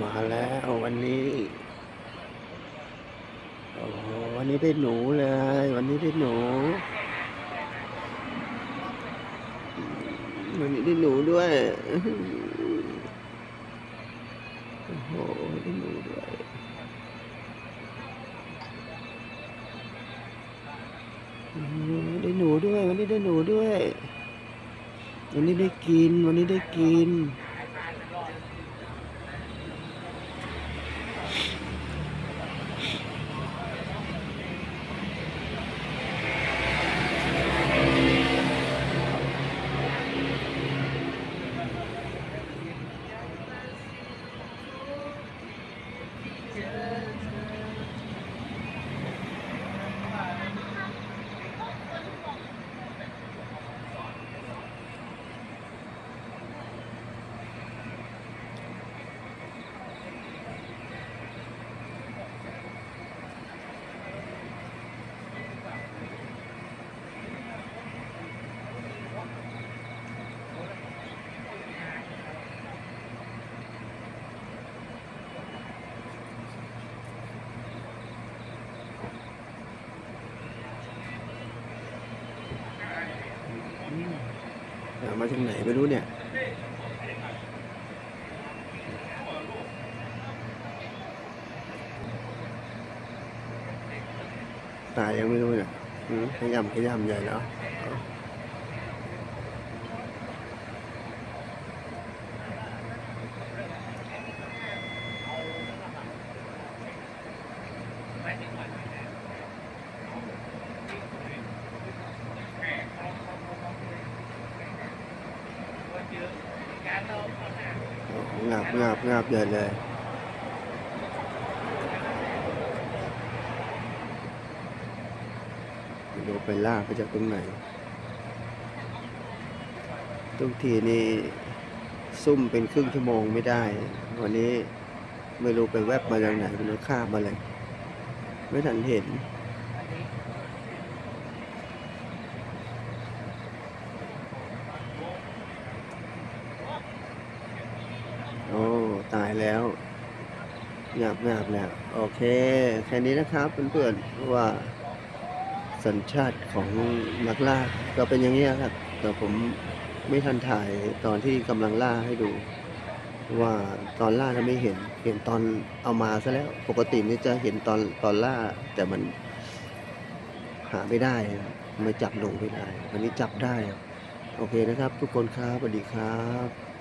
มาแล้ววันนี้โอ้โหวันนี้ได้หนูเลย วันนี้ได้หนู วันนี้ได้หนูด้วยโอ้โหได้หนูด้วยได้หนูด้วย วันนี้ได้หนูด้วย วันนี้ได้กิน วันนี้ได้กิน เอามาจากไหนไม่รู้เนี่ยตายยังไม่รู้เนี่ยขยำขยำใหญ่แล้วเอาโอ้โห งาบงาบงาบใหญ่เลยไม่รู้ไปล่าไปจากตรงไหน ทุกทีนี่ซุ่มเป็นครึ่งชั่วโมงไม่ได้ วันนี้ไม่รู้ไปแวบมาจากไหนไม่รู้ข้ามมาเลย ไม่ทันเห็น โอ้ ตาย แล้วหยาบหยาบแล้ว โอเค แค่นี้นะครับเพื่อนๆว่าสัญชาติของนักล่าก็เป็นอย่างนี้ครับ แต่ผมไม่ทันถ่ายตอนที่กำลังล่าให้ดู ว่าตอนล่าเราไม่เห็น เห็นตอนเอามาซะแล้ว ปกตินี่จะเห็นตอนตอนล่า แต่มันหาไม่ได้ครับไม่จับลงไม่ได้ วันนี้จับได้ครับโอเคนะครับ ทุกคนครับสวัสดีครับ